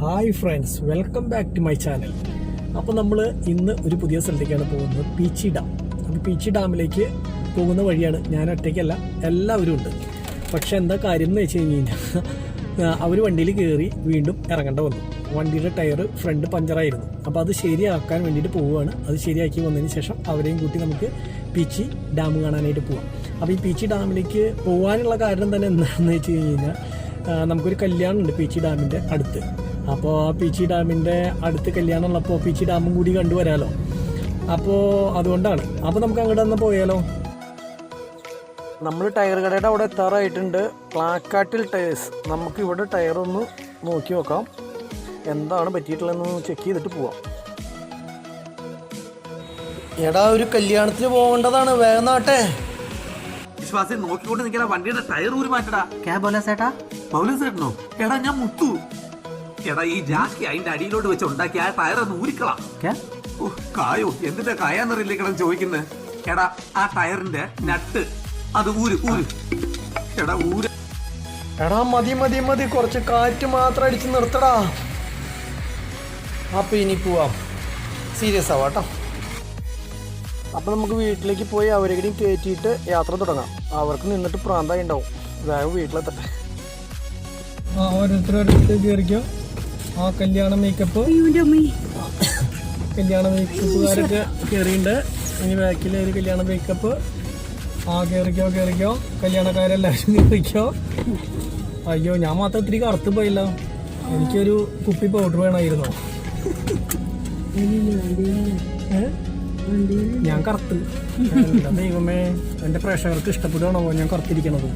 Hi friends welcome back to my channel. അപ്പോൾ നമ്മൾ ഇന്ന് ഒരു പുതിയ സ്ഥലത്തേക്കാണ് പോകുന്നത് പീച്ചി ഡാം. അപ്പോൾ പീച്ചി ഡാമിലേക്ക് പോകുന്ന വഴിയാണ് ഞാൻ ഒറ്റയ്ക്കല്ല എല്ലാവരും ഉണ്ട്. പക്ഷേ എന്താ കാര്യം എന്ന് വെച്ച് കഴിഞ്ഞ് കഴിഞ്ഞാൽ അവർ വണ്ടിയിൽ കയറി വീണ്ടും ഇറങ്ങേണ്ട വന്നു. വണ്ടിയുടെ ടയർ ഫ്രണ്ട് പഞ്ചറായിരുന്നു. അപ്പോൾ അത് ശരിയാക്കാൻ വേണ്ടിയിട്ട് പോവുകയാണ്. അത് ശരിയാക്കി വന്നതിന് ശേഷം അവരെയും കൂട്ടി നമുക്ക് പീച്ചി ഡാം കാണാനായിട്ട് പോവാം. അപ്പോൾ ഈ പീച്ചി ഡാമിലേക്ക് പോകാനുള്ള കാരണം തന്നെ എന്താണെന്ന് വെച്ച് കഴിഞ്ഞാൽ ആ, നമുക്കൊരു കല്യാണമുണ്ട് പീച്ചി ഡാമിന്റെ അടുത്ത്. അപ്പോൾ ആ പീച്ചി ഡാമിന്റെ അടുത്ത് കല്യാണം ഉള്ളപ്പോൾ പീച്ചി ഡാമും കൂടി കണ്ടുവരാലോ അപ്പോൾ അതുകൊണ്ടാണ്. അപ്പോൾ നമുക്ക് അങ്ങോട്ട് തന്നെ പോയാലോ? നമ്മൾ ടയർ കടയുടെ അവിടെ എത്താറായിട്ടുണ്ട്. പ്ലാക്കാട്ടിൽ ടയേഴ്സ്. നമുക്ക് ഇവിടെ ടയർ ഒന്ന് നോക്കി നോക്കാം. എന്താണ് പറ്റിയിട്ടുള്ളതെന്ന് ചെക്ക് ചെയ്തിട്ട് പോവാം. എടാ ഒരു കല്യാണത്തിന് പോകേണ്ടതാണ്. വേഗം നാട്ടെ. വിശ്വാസി നോക്കിക്കൊണ്ട് നിൽക്കുന്ന വണ്ടിയുടെ ടയർ ഊരി മാറ്റടാ. ക്യാ ബോലാ സേട്ടാ ഏട്ടനോ എടാ ഞാൻ മുത്തു. എടാ ഈ ജാക്കി അതിന്റെ അടിയിലോട്ട് വെച്ച് ഉണ്ടാക്കി ആ ടയർ ഒന്ന് ഊരിക്കളാം. ക്യാ ഓ കായോ എന്തിന്റെ കായാന്നറിയില്ലേ കിടന്ന് ചോദിക്കുന്നത് എടാ ആ ടയറിന്റെ നട്ട് അത് ഊര് ഊര്. എടാ ഊര്. എടാ മതി മതി മതി കുറച്ച് കാറ്റ് മാത്രം അടിച്ച് നിർത്തടാ. അപ്പൊ ഇനി പോവാം. സീരിയസ് ആവാട്ടോ അപ്പൊ നമുക്ക് വീട്ടിലേക്ക് പോയി അവരെങ്കിലും കയറ്റിയിട്ട് യാത്ര തുടങ്ങാം. അവർക്ക് നിന്നിട്ട് പ്രാന്തായി ഉണ്ടാവും. വേഗം വീട്ടിലെത്തട്ടെ. ഓരോരുത്തരും ഓരോരുത്തരോരുത്തർ കയറിക്കോ? ആ കല്യാണ മേക്കപ്പ് കല്യാണ മേക്കപ്പുകാരൊക്കെ കയറിയിട്ടുണ്ട് ഇനി ബാക്കിൽ ഒരു കല്യാണ മേക്കപ്പ് ആ കയറിക്കോ കയറിക്കോ കല്യാണക്കാരെല്ലാവരും കയറിക്കോ അയ്യോ ഞാൻ മാത്രം ഇത്തിരി കറുത്ത് പോയില്ല. എനിക്കൊരു കുപ്പി പൗഡർ വേണമായിരുന്നു? ഞാൻ കറുത്ത്. ദൈവമേ എന്റെ പ്രേക്ഷകർക്ക് ഇഷ്ടപ്പെടുകയാണോ ഞാൻ കറുത്തിരിക്കണത്?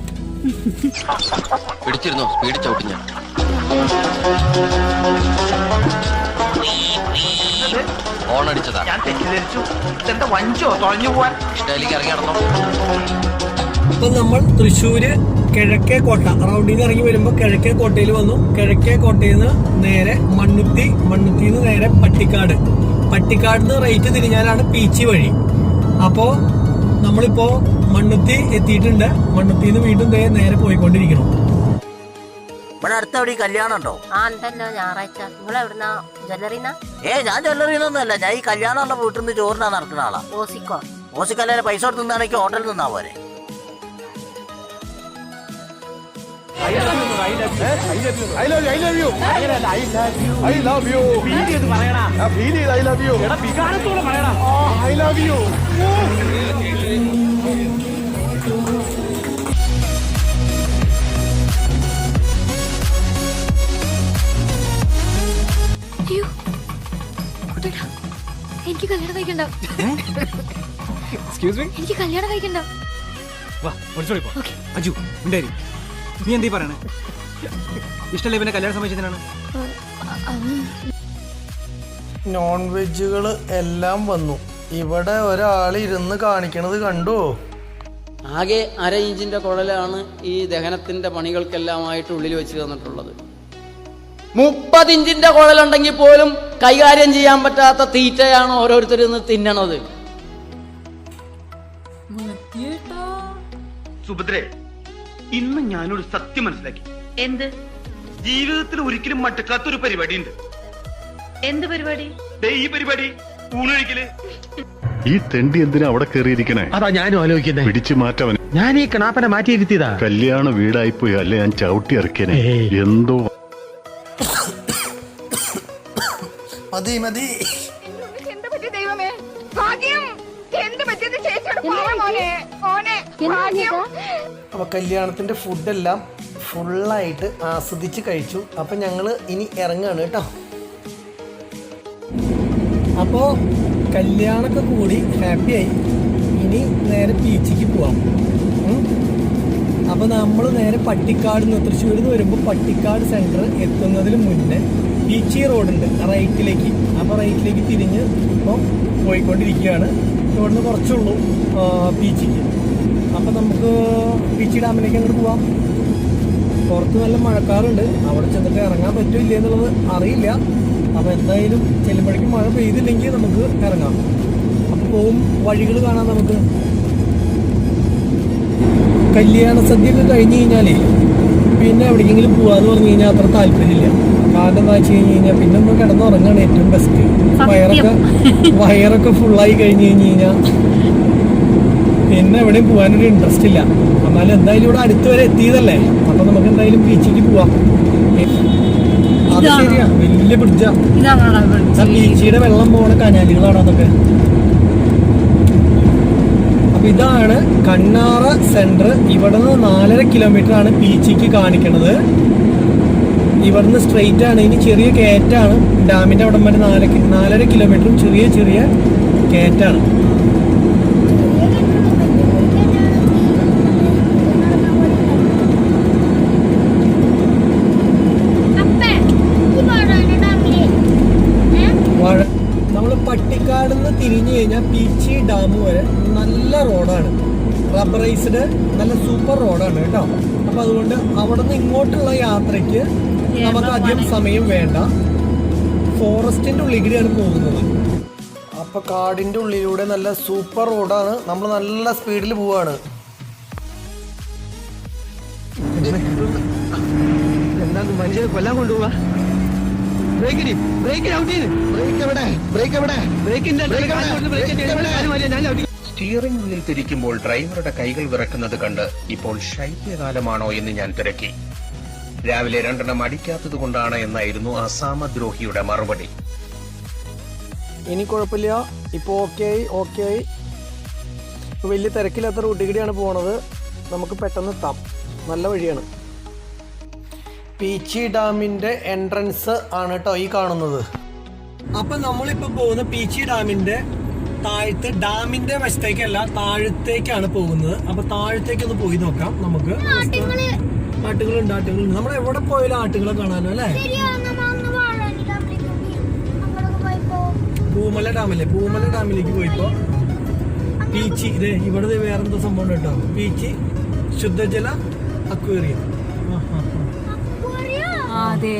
പിടിച്ചിരുന്നോ? സ്പീഡ് ചവിട്ടി ഞാൻ ഹോൺ അടിച്ചതാ. ഞാൻ തെറ്റിദ്ധരിച്ചു. ഇതെന്താ വഞ്ചോ തുഴഞ്ഞു പോവാൻ? ഇഷ്ടയിലേക്ക് ഇറങ്ങി നടന്നോ? ഇപ്പൊ നമ്മൾ തൃശ്ശൂര് കിഴക്കേ കോട്ട റൗണ്ടിൽ നിന്ന് ഇറങ്ങി വരുമ്പോൾ കിഴക്കേ കോട്ടയിൽ വന്നു. കിഴക്കേ കോട്ടയിൽ നിന്ന് നേരെ മണ്ണുത്തി മണ്ണുത്തി നിന്ന് നേരെ പട്ടിക്കാട്. പട്ടിക്കാട് നിന്ന് റൈറ്റ് തിരിഞ്ഞാലാണ് പീച്ചി വഴി. അപ്പോ നമ്മളിപ്പോ മണ്ണുത്തി എത്തിയിട്ടുണ്ട്. മണ്ണുത്തിന്ന് നിന്ന് വീണ്ടും നേരെ പോയിക്കൊണ്ടിരിക്കണം ഇവിടെ അടുത്ത എവിടെ കല്യാണം ഉണ്ടോ? ആ ഉണ്ടല്ലോ ഞായറാഴ്ച. നിങ്ങൾ എവിടുന്നാ? ജ്വല്ലറിന്നാ ഏ ഞാൻ ജ്വല്ലറിന്നൊന്നുമല്ല ഞാൻ ഈ കല്യാണമുള്ള വീട്ടിൽ നിന്ന് ചോറിനാ നടക്കുന്ന ആളാ. ഓസിക്കോ. ഓസിക്കല്ലേ പൈസ കൊടുത്ത് നിന്നാണെങ്കിൽ ഹോട്ടലിൽ നിന്നാ പോരെ. അയ്യോ കല്യാണം കഴിക്കണ്ട. എനിക്ക് കല്യാണം കഴിക്കണ്ട. അജു ഉണ്ടായി നീ എന്തീ പറയണേ? ഇഷ്ടമല്ലേ പിന്നെ കല്യാണ സമയത്തിനാണ്? നോൺ വെജുകൾ എല്ലാം വന്നു. ഇവിടെ ഒരാൾ ഇരുന്ന് കാണിക്കണത് കണ്ടോ? ആകെ അര ഇഞ്ചിന്റെ കുഴലാണ് ഈ ദഹനത്തിന്റെ പണികൾക്കെല്ലാമായിട്ട് ഉള്ളിൽ വെച്ച് തന്നിട്ടുള്ളത്. മുപ്പത് ഇഞ്ചിന്റെ കുഴലുണ്ടെങ്കിൽ പോലും കൈകാര്യം ചെയ്യാൻ പറ്റാത്ത തീറ്റയാണ് ഓരോരുത്തരും ഇന്ന് തിന്നണത്. സുഭദ്രേ ഇന്ന് ഞാനൊരു സത്യം മനസ്സിലാക്കി. എന്ത്? ജീവിതത്തിൽ ഒരിക്കലും മടുക്കാത്തൊരു പരിപാടി ഉണ്ട് എന്ത് പരിപാടി? ഈ പരിപാടി ഊണൊഴിക്കൽ. ഈ തെണ്ടി എന്തിനാ അവിടെ കയറിയിരിക്കണേ? അതാ ഞാനും ആലോചിക്കുന്നത് പിടിച്ചു മാറ്റവൻ. ഞാൻ ഈ കണാപ്പനെ മാറ്റിയിരുത്തിയതാ. കല്യാണ വീടായി പോയി അല്ലെ? ഞാൻ ചവിട്ടി ഇറക്കിയനെ. എന്തോ മതി മതി. എന്ത് പറ്റി ദൈവമേ? ഭാഗ്യം! എന്ത് പറ്റിയത് ചേച്ചിയോട് മോനെ? മോനെ ഭാഗ്യം! അപ്പൊ കല്യാണത്തിന്റെ ഫുഡെല്ലാം ഫുള്ളായിട്ട് ആസ്വദിച്ച് കഴിച്ചു. അപ്പൊ ഞങ്ങൾ ഇനി ഇറങ്ങാണ് കേട്ടോ. അപ്പോ കല്യാണമൊക്കെ കൂടി ഹാപ്പി ആയി. ഇനി നേരെ ബീച്ചിക്ക് പോവാം. അപ്പോൾ അപ്പൊ നമ്മൾ നേരെ പട്ടിക്കാട് നിന്ന് തൃശ്ശൂരിൽ നിന്ന് വരുമ്പോൾ പട്ടിക്കാട് സെന്റർ എത്തുന്നതിന് മുന്നേ ബീച്ചി റോഡുണ്ട്. റൈറ്റിലേക്ക് അപ്പോൾ റൈറ്റിലേക്ക് തിരിഞ്ഞ് ഇപ്പോൾ പോയിക്കൊണ്ടിരിക്കുകയാണ്. ഇവിടുന്ന് കുറച്ചുള്ളൂ ബീച്ചിക്ക്. അപ്പോൾ നമുക്ക് ബീച്ചി ഡാമിലേക്ക് അങ്ങോട്ട് പോവാം. പുറത്ത് നല്ല മഴക്കാറുണ്ട്. അവിടെ ചെന്നിട്ട് ഇറങ്ങാൻ പറ്റില്ല എന്നുള്ളത് അറിയില്ല. അപ്പോൾ എന്തായാലും ചെല്ലുമ്പോഴേക്കും മഴ പെയ്തില്ലെങ്കിൽ നമുക്ക് ഇറങ്ങാം. അപ്പോൾ പോവും. വഴികൾ കാണാം നമുക്ക്. കല്യാണ സദ്യ ഒക്കെ കഴിഞ്ഞ് കഴിഞ്ഞാൽ പിന്നെ എവിടേക്കെങ്കിലും പോവാന്ന് പറഞ്ഞു കഴിഞ്ഞാൽ അത്ര താല്പര്യമില്ല. കാരണം എന്താ വെച്ച് കഴിഞ്ഞ് കഴിഞ്ഞാൽ പിന്നെ ഒന്ന് കിടന്നുറങ്ങാണ് ഏറ്റവും ബെസ്റ്റ് വയറൊക്കെ വയറൊക്കെ ഫുള്ളായി കഴിഞ്ഞ് കഴിഞ്ഞ് കഴിഞ്ഞാൽ പിന്നെ എവിടെയും പോകാനൊരു ഇൻട്രസ്റ്റ് ഇല്ല. എന്നാലും എന്തായാലും ഇവിടെ അടുത്ത് വരെ എത്തിയതല്ലേ? അപ്പൊ നമുക്ക് എന്തായാലും ബീച്ചിക്ക് പോവാം. അത് ശരിയാ. വലിയ ബ്രിഡ്ജാ ബീച്ചിയുടെ വെള്ളം പോണ കനാലുകളാണ് അതൊക്കെ? അപ്പൊ ഇതാണ് കണ്ണാറ സെന്റർ ഇവിടെ നിന്ന് നാലര കിലോമീറ്റർ ആണ് ബീച്ചിക്ക് കാണിക്കണത്. ഇവിടുന്ന് സ്ട്രെയിറ്റ് ആണ്. ഇനി ചെറിയ കയറ്റാണ് ഡാമിന്റെ അവിടം വരെ നാല് നാലര കിലോമീറ്ററും ചെറിയ ചെറിയ കയറ്റാണ് പട്ടിക്കാട് നിന്ന് തിരിഞ്ഞു കഴിഞ്ഞാൽ പീച്ചി ഡാം വരെ നല്ല റോഡാണ്. റബ്ബറൈസ്ഡ് നല്ല സൂപ്പർ റോഡാണ് കേട്ടോ. അപ്പൊ അതുകൊണ്ട് അവിടെ നിന്ന് ഇങ്ങോട്ടുള്ള യാത്രയ്ക്ക് നമുക്ക് അധികം സമയം വേണ്ട. ഫോറസ്റ്റിന്റെ ഉള്ളിൽ കൂടിയാണ് പോകുന്നത്. അപ്പൊ കാടിന്റെ ഉള്ളിലൂടെ നല്ല സൂപ്പർ റോഡാണ്. നമ്മൾ നല്ല സ്പീഡിൽ പോവാണ്. എന്താ മനുഷ്യനെ കൊല്ലാൻ കൊണ്ടുപോവാ? ബ്രേക്ക് ഔട്ട് ചെയ്ത്. ബ്രേക്ക് എവിടെ? ബ്രേക്ക് എവിടെ? ബ്രേക്കിന്റെ ഞാൻ ഔട്ട് സ്റ്റിയറിംഗ് വീൽ തിരിക്കുമ്പോൾ ഡ്രൈവറുടെ കൈകൾ വിറക്കുന്നത് കണ്ട് ഇപ്പോൾ ശൈത്യകാലമാണോ എന്ന് ഞാൻ തിരക്കി. രാവിലെ രണ്ടെണ്ണം അടിക്കാത്തത് കൊണ്ടാണ് എന്നായിരുന്നു അസാമദ്രോഹിയുടെ മറുപടി. ഇനി കുഴപ്പമില്ല. ഇപ്പോൾ ഓക്കെ ആയി ഓക്കെ ആയി വലിയ തിരക്കില്ലാത്ത റൂട്ടിൽ കൂടിയാണ് പോണത്. നമുക്ക് പെട്ടെന്ന് എത്താം. നല്ല വഴിയാണ്. പീച്ചി ഡാമിന്റെ എൻട്രൻസ് ആണ് കേട്ടോ ഈ കാണുന്നത്. അപ്പം നമ്മളിപ്പോൾ പോകുന്ന പീച്ചി ഡാമിന്റെ താഴത്ത് ഡാമിന്റെ വശത്തേക്കല്ല താഴത്തേക്കാണ് പോകുന്നത്. അപ്പം താഴത്തേക്ക് ഒന്ന് പോയി നോക്കാം നമുക്ക്. ആട്ടുകളുണ്ട് ആട്ടുകളുണ്ട് നമ്മൾ എവിടെ പോയാലും ആട്ടുകളെ കാണാനോ അല്ലേ? പൂമല ഡാമല്ലേ? പൂമല ഡാമിലേക്ക് പോയിപ്പോ പീച്ചി ഇതേ ഇവിടെ വേറെന്തോ സംഭവം കേട്ടോ. പീച്ചി ശുദ്ധജല അക്വേറിയം. അതെ.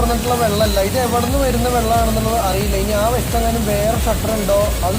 തുറന്നിട്ടുള്ള വെള്ളമല്ല. ഇത് എവിടെ നിന്ന് വരുന്ന വെള്ളമാണെന്നുള്ളത് അറിയില്ല. ഇനി ആ വശത്തെങ്ങാനും വേറെ ഷട്ടർ ഉണ്ടോ? അത്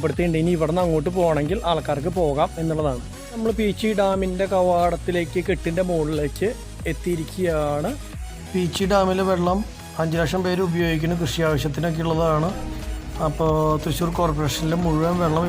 ഇവിടുത്തെ ഇനി ഇവിടെ നിന്ന് അങ്ങോട്ട് പോകണമെങ്കിൽ ആൾക്കാർക്ക് പോകാം എന്നുള്ളതാണ്. നമ്മൾ പീച്ചി ഡാമിന്റെ കവാടത്തിലേക്ക് കെട്ടിന്റെ മുകളിലേക്ക് എത്തിയിരിക്കുകയാണ്. പീച്ചി ഡാമിലെ വെള്ളം അഞ്ച് ലക്ഷം പേര് ഉപയോഗിക്കുന്ന കൃഷി ആവശ്യത്തിനൊക്കെ ഉള്ളതാണ്. അപ്പോൾ തൃശ്ശൂർ കോർപ്പറേഷനിലെ മുഴുവൻ വെള്ളം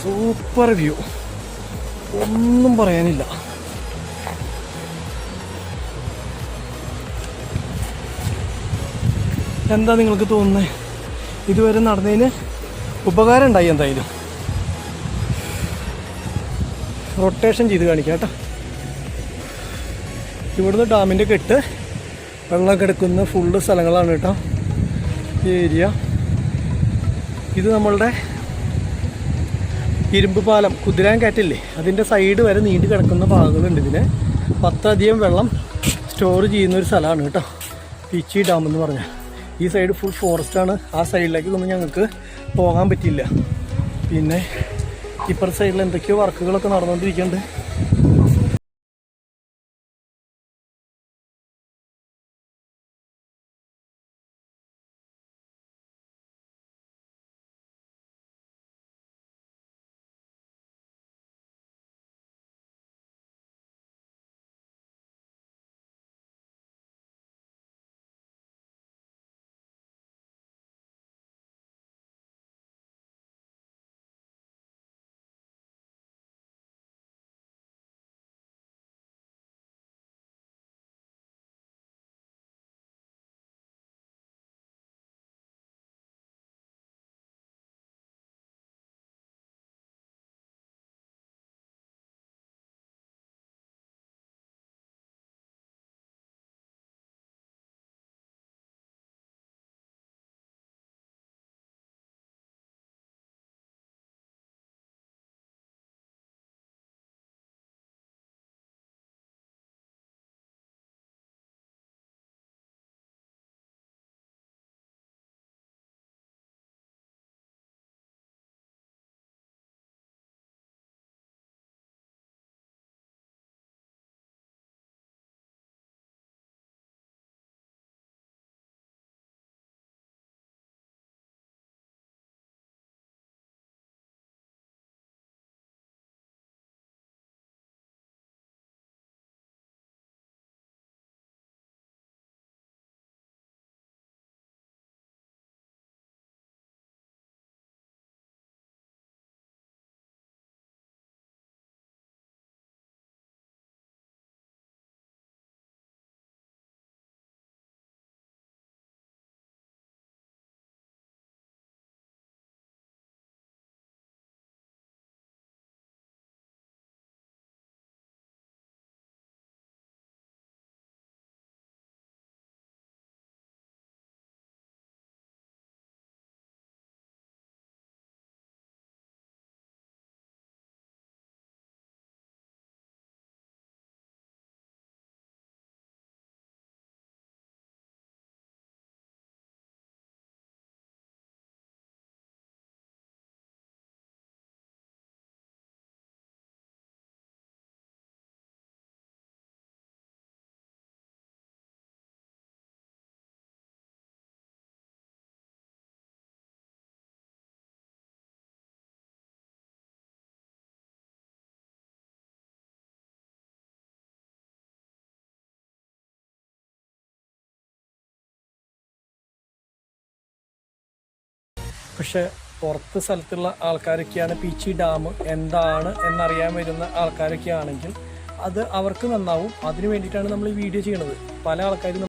സൂപ്പർ വ്യൂ ഒന്നും പറയാനില്ല. എന്താ നിങ്ങൾക്ക് തോന്നുന്നത് ഇതുവരെ നടന്നതിന് ഉപകാരം ഉണ്ടായി എന്തായാലും. റൊട്ടേഷൻ ചെയ്ത് കാണിക്കാം കേട്ടോ. ഇവിടുന്ന് ഡാമിന്റെ കെട്ട് വെള്ളം കിടക്കുന്ന ഫുള്ള് സ്ഥലങ്ങളാണ് കേട്ടോ. ഈ ഏരിയ. ഇത് നമ്മളുടെ ഇരുമ്പ് പാലം കുതിരാൻ കാറ്റില്ലേ അതിന്റെ സൈഡ് വരെ നീണ്ടു കിടക്കുന്ന ഭാഗങ്ങളുണ്ട് ഇതിന്. പത്തധികം വെള്ളം സ്റ്റോർ ചെയ്യുന്ന ഒരു സ്ഥലമാണ് കേട്ടോ. പിച്ചി ഡാം എന്ന് പറഞ്ഞാൽ. ഈ സൈഡ് ഫുൾ ഫോറസ്റ്റാണ് ആ സൈഡിലേക്കൊന്നും ഞങ്ങൾക്ക് പോകാൻ പറ്റിയില്ല. പിന്നെ ഇപ്പുറത്തെ സൈഡിൽ എന്തൊക്കെയോ വർക്കുകളൊക്കെ നടന്നുകൊണ്ടിരിക്കുന്നുണ്ട്. പക്ഷെ പുറത്ത് സ്ഥലത്തുള്ള ആൾക്കാരൊക്കെയാണ് പീച്ചി ഡാം എന്താണ് എന്നറിയാൻ വരുന്ന ആൾക്കാരൊക്കെ ആണെങ്കിൽ അത് അവർക്ക് നന്നാവും. അതിന് വേണ്ടിയിട്ടാണ് നമ്മൾ ഈ വീഡിയോ ചെയ്യണത്. പല ആൾക്കാരും